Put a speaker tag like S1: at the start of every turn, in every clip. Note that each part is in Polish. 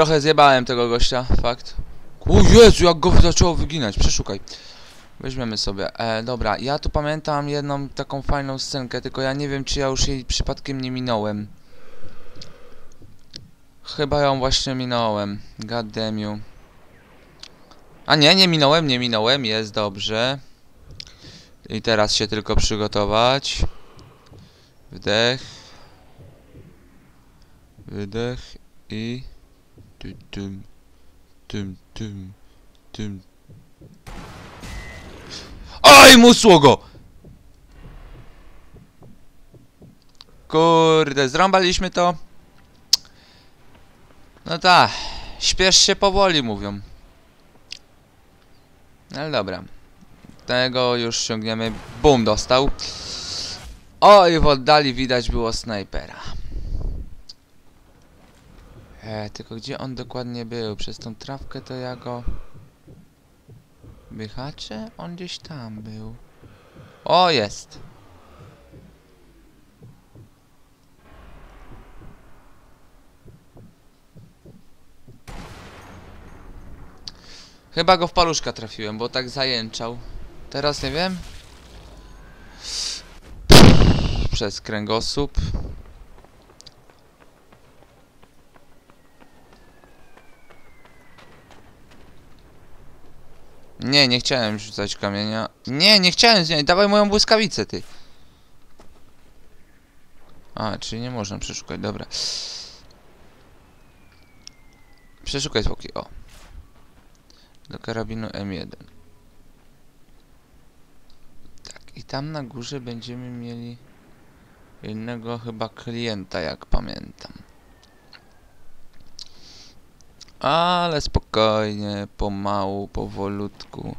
S1: Trochę zjebałem tego gościa, fakt. O Jezu, jak go zaczęło wyginać, przeszukaj. Weźmiemy sobie. E, dobra, ja tu pamiętam jedną taką fajną scenkę, tylko ja nie wiem, czy ja już jej przypadkiem nie minąłem. Chyba ją właśnie minąłem. God damn you. A nie, nie minąłem, nie minąłem, jest dobrze. I teraz się tylko przygotować. Wdech. Wydech i... Tum, tum, tum, tum, tum. Oj, musło go! Kurde, zrąbaliśmy to. No tak, śpiesz się powoli, mówią. No ale dobra. Tego już ściągniemy. Bum, dostał. Oj, w oddali widać było snajpera. E, tylko gdzie on dokładnie był? Przez tą trawkę to ja go... Wyhaczę? On gdzieś tam był. O, jest! Chyba go w paluszka trafiłem, bo tak zajęczał. Teraz nie wiem. Przez kręgosłup. Nie, nie chciałem rzucać kamienia. Nie, nie chciałem z niej. Dawaj moją błyskawicę, ty. A, czyli nie można przeszukać, dobra. Przeszukaj zwłoki, o. Do karabinu M1. Tak, i tam na górze będziemy mieli innego chyba klienta, jak pamiętam. Ale spokojnie, pomału, powolutku.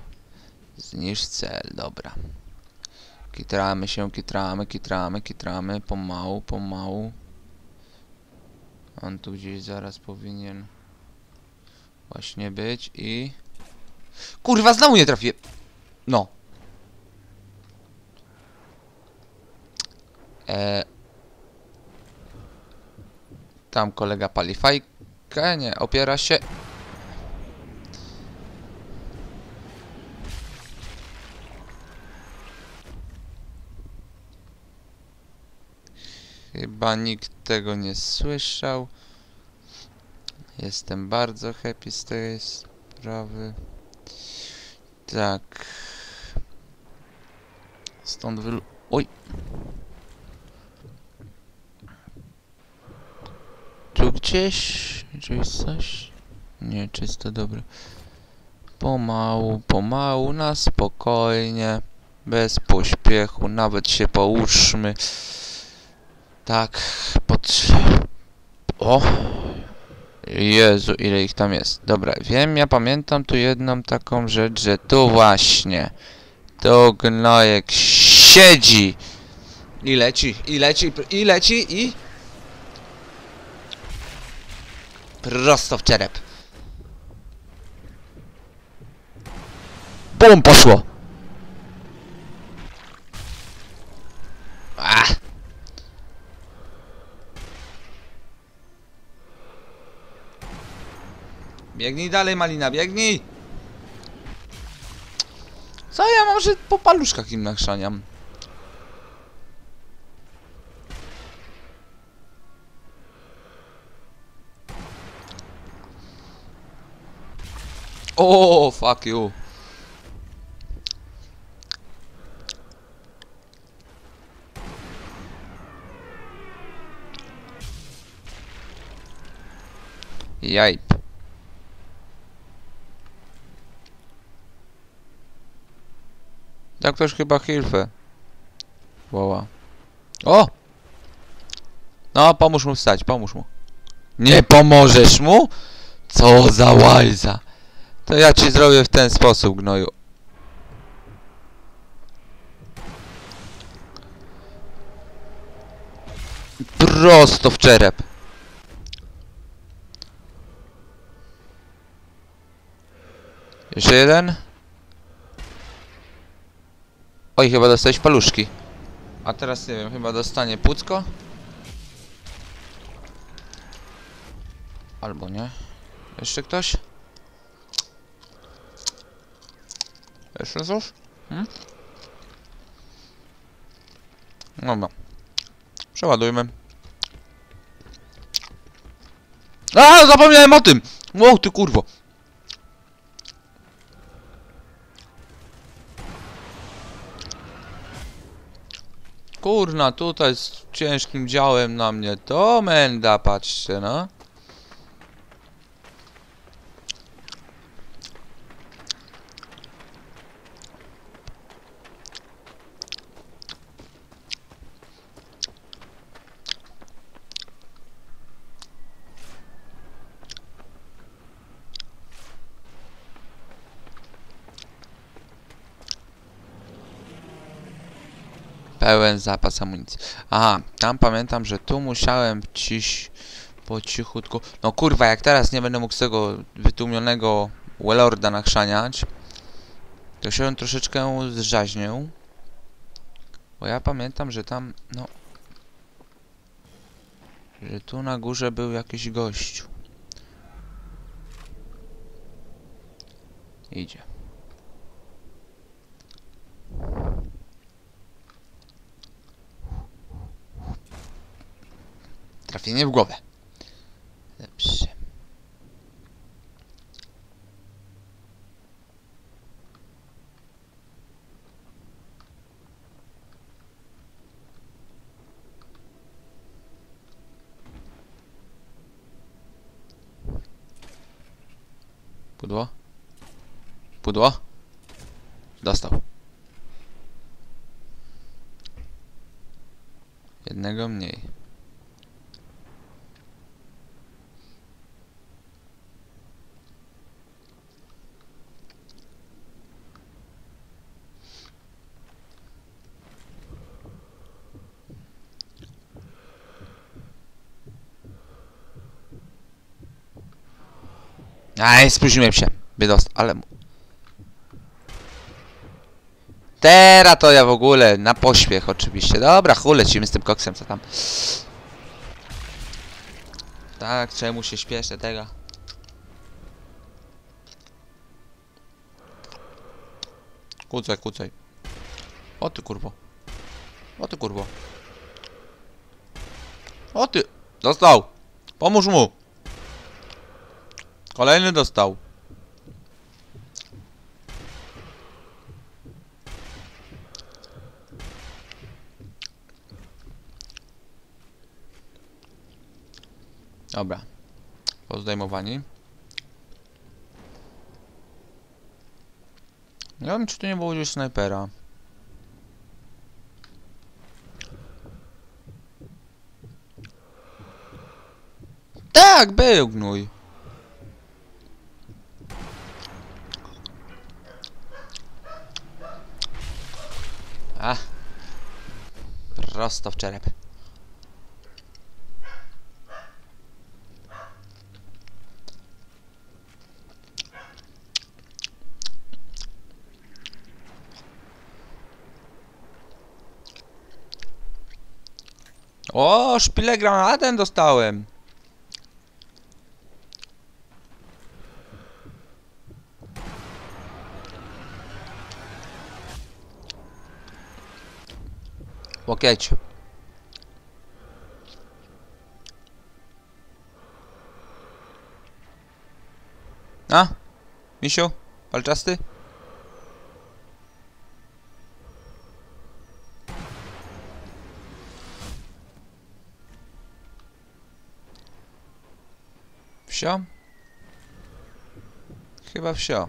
S1: Zniszcz cel, dobra. Kitramy się, kitramy, kitramy, kitramy, pomału, pomału. On tu gdzieś zaraz powinien właśnie być i... Kurwa, znowu nie trafię! No. E... Tam kolega pali fajkę, nie, opiera się. Chyba nikt tego nie słyszał. Jestem bardzo happy z tej sprawy. Tak. Stąd wylu... Oj! Tu gdzieś... Coś? Nie, czysto dobre. Pomału, pomału, na spokojnie. Bez pośpiechu, nawet się połóżmy. Tak, pod... O! Jezu, ile ich tam jest. Dobra, wiem, ja pamiętam tu jedną taką rzecz, że tu właśnie tu gnojek siedzi i leci, i leci, i leci, i prosto w czerep. Bum, poszło. Ah. Biegnij dalej, Malina, biegnij! Co ja mam, że po paluszkach im nachrzaniam? O, fuck you. Jajp. Tak ktoś chyba Hilfe. Woła. O! No, pomóż mu wstać, pomóż mu. Nie pomożesz mu? Co za łajza. To ja ci zrobię w ten sposób, gnoju. Prosto w czerep. Jeszcze jeden? Oj, chyba dostałeś paluszki. A teraz nie wiem, chyba dostanie płucko? Albo nie. Jeszcze ktoś? Jeszcze coś? Hmm? Dobra. Przeładujmy. A, zapomniałem o tym! Wow, ty kurwo. Kurna, tutaj z ciężkim działem na mnie. To menda, patrzcie, no. Pełen zapas amunicji. Aha, tam pamiętam, że tu musiałem ciś po cichutku. No kurwa, jak teraz nie będę mógł z tego wytłumionego Wellorda nachrzaniać, to się on troszeczkę zrzaźnił. Bo ja pamiętam, że tam, no... Że tu na górze był jakiś gościu. Idzie. Trafienie w głowę. Dobrze. Pudło? Pudło? Dostał. Jednego mniej. Aj, spóźniłem się. Biedost, ale... Teraz to ja w ogóle, na pośpiech oczywiście. Dobra, chuj, lecimy z tym koksem, co tam. Tak, czemu się śpieszę tego? Kucaj, kucaj. O ty kurwo. O ty kurwo. O ty! Dostał! Pomóż mu! Kolejny dostał. Dobra. Pozdejmowani. Nie wiem, czy tu nie było gdzieś snajpera. Tak, był gnój. A. Prosto w czerep. O, szpilę granatem dostałem. Łokieć. A? Misiu? Palczasty? Wsio? Chyba wsio.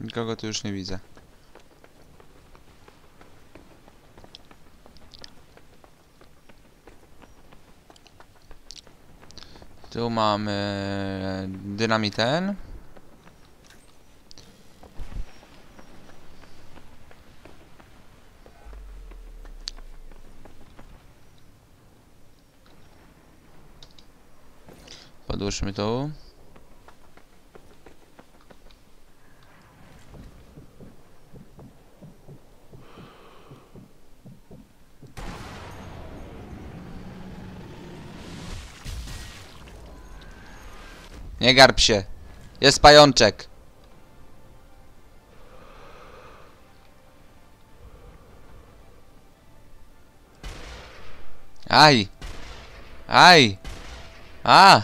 S1: Nikogo tu już nie widzę. Tu mamy dynamiten. Podłóżmy tu. Nie garb się. Jest pajączek. Aj. Aj. A.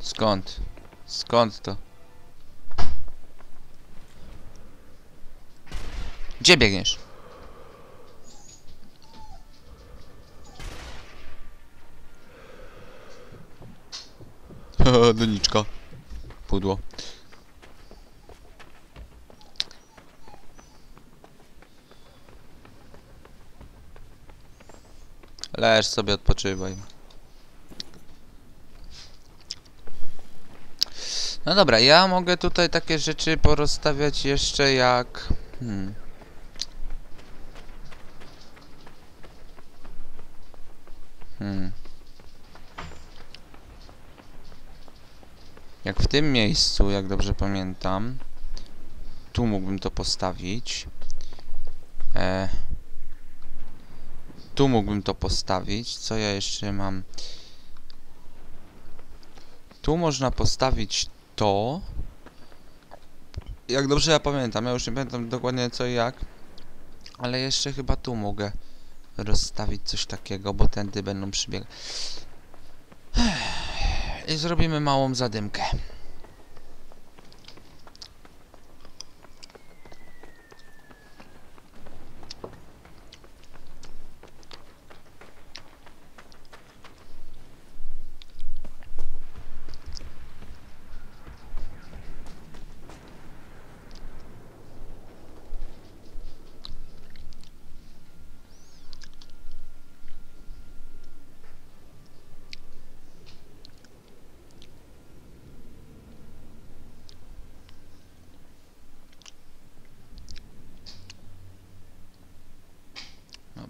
S1: Skąd? Skąd to? Gdzie biegniesz? Doniczka. Pudło. Leż sobie, odpoczywaj. No dobra, ja mogę tutaj takie rzeczy porozstawiać jeszcze jak... Hmm. Hmm. Jak w tym miejscu, jak dobrze pamiętam. Tu mógłbym to postawić. E, tu mógłbym to postawić. Co ja jeszcze mam? Tu można postawić to. Jak dobrze ja pamiętam, ja już nie pamiętam dokładnie co i jak. Ale jeszcze chyba tu mogę rozstawić coś takiego, bo tędy będą przybiegać. I zrobimy małą zadymkę.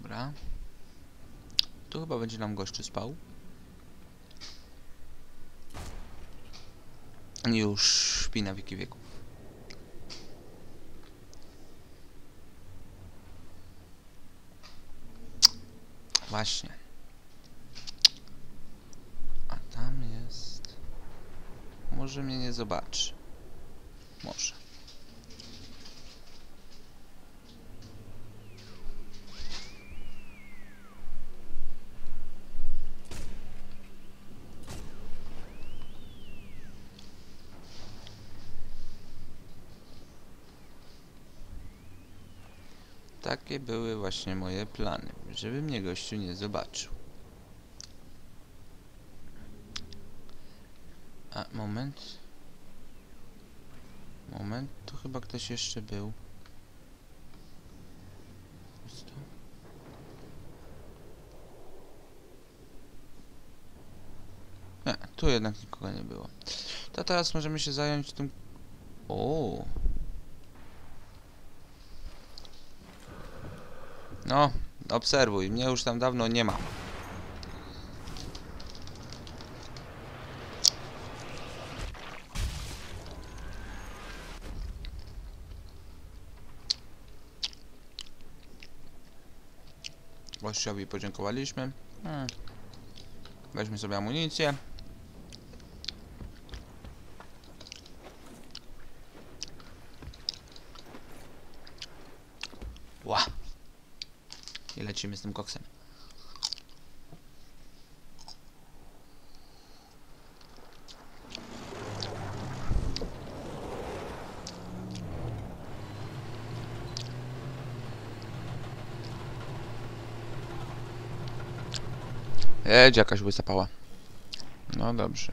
S1: Dobra. Tu chyba będzie nam gościu spał. Już śpi na wieki wieków. Właśnie. A tam jest... Może mnie nie zobaczy. Może. Takie były właśnie moje plany, żeby mnie gościu nie zobaczył. A, moment. Moment, tu chyba ktoś jeszcze był. Nie, tu jednak nikogo nie było. To teraz możemy się zająć tym... O. No, obserwuj, mnie już tam dawno nie ma. Gościowi podziękowaliśmy. Hmm. Weźmy sobie amunicję. Ła. I lecimy z tym koksem. Jedź jakaś. No dobrze.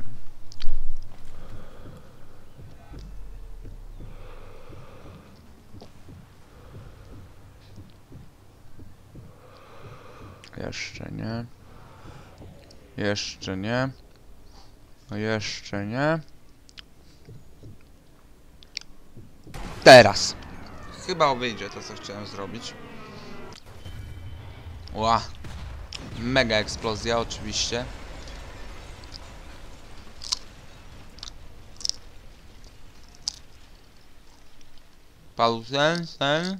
S1: Jeszcze nie. Jeszcze nie. No jeszcze nie. Teraz. Chyba wyjdzie to, co chciałem zrobić. Ła. Mega eksplozja, oczywiście. Padł ten,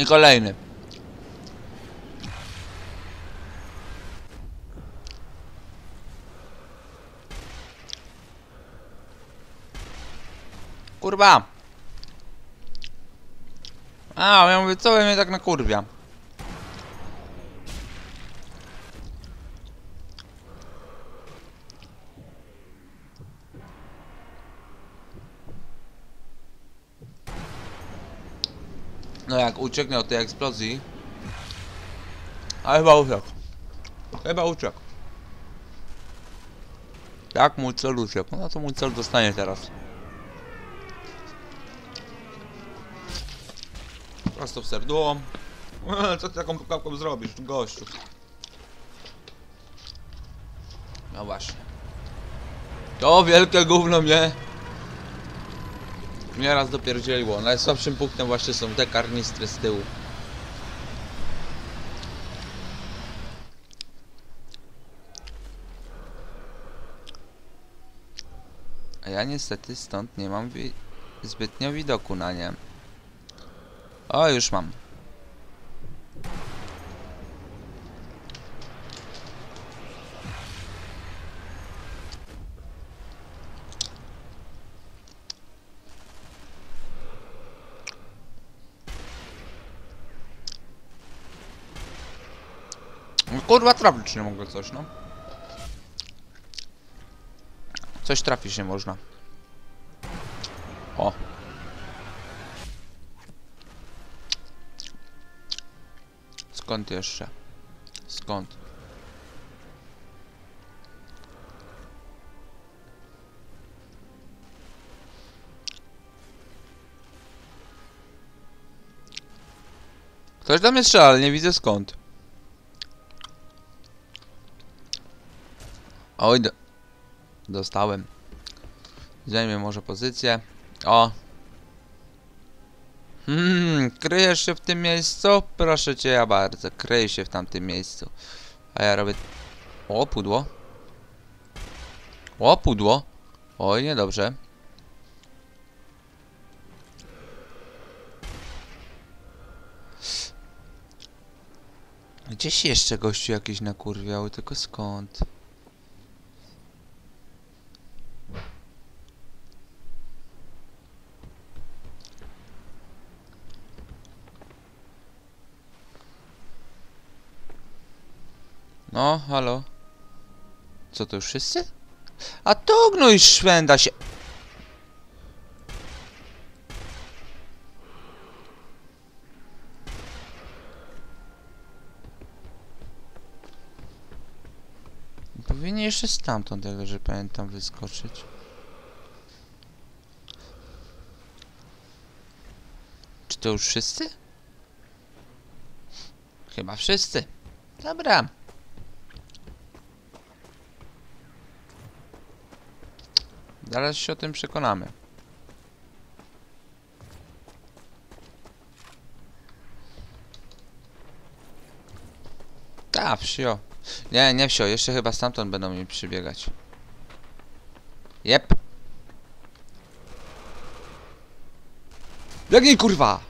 S1: I kolejny. Kurwa! A, ja mówię, co mnie tak na kurwia? No jak ucieknie od tej eksplozji. A chyba uciekł. Chyba uciekł. Jak mój cel uciekł? No to mój cel dostanie teraz. Prosto w serduło. Co ty taką pukawką zrobisz, gościu? No właśnie. To wielkie gówno mnie Nieraz dopierdzieliło. Najsłabszym punktem właśnie są te karnistry z tyłu. A ja niestety stąd nie mam wi zbytnio widoku na nie. O, już mam. Kurwa trafić nie mogę coś, no. Coś trafić nie można. O. Skąd jeszcze? Skąd? Ktoś do mnie strzela, ale nie widzę skąd. Oj, do... dostałem. Zajmę może pozycję. O! Hmm, kryjesz się w tym miejscu? Proszę cię ja bardzo, kryj się w tamtym miejscu. A ja robię... O, pudło. O, pudło. Oj, niedobrze. Gdzieś jeszcze gościu jakiś nakurwiał, tylko skąd? No, halo? Co to już wszyscy? A to gnój szwenda się... Powinien jeszcze stamtąd, jak dobrze pamiętam, wyskoczyć. Czy to już wszyscy? Chyba wszyscy. Dobra. Zaraz się o tym przekonamy. Ta, wsio. Nie, nie wsio, jeszcze chyba stamtąd będą mi przybiegać. Jep. Biegnij kurwa!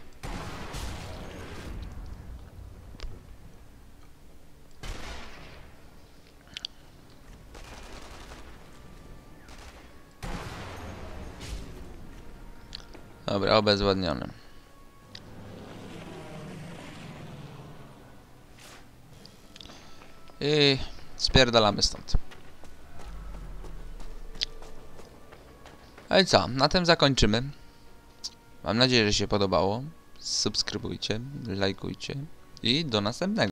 S1: Dobra, obezwładniony. I spierdalamy stąd. No i co, na tym zakończymy. Mam nadzieję, że się podobało. Subskrybujcie, lajkujcie i do następnego.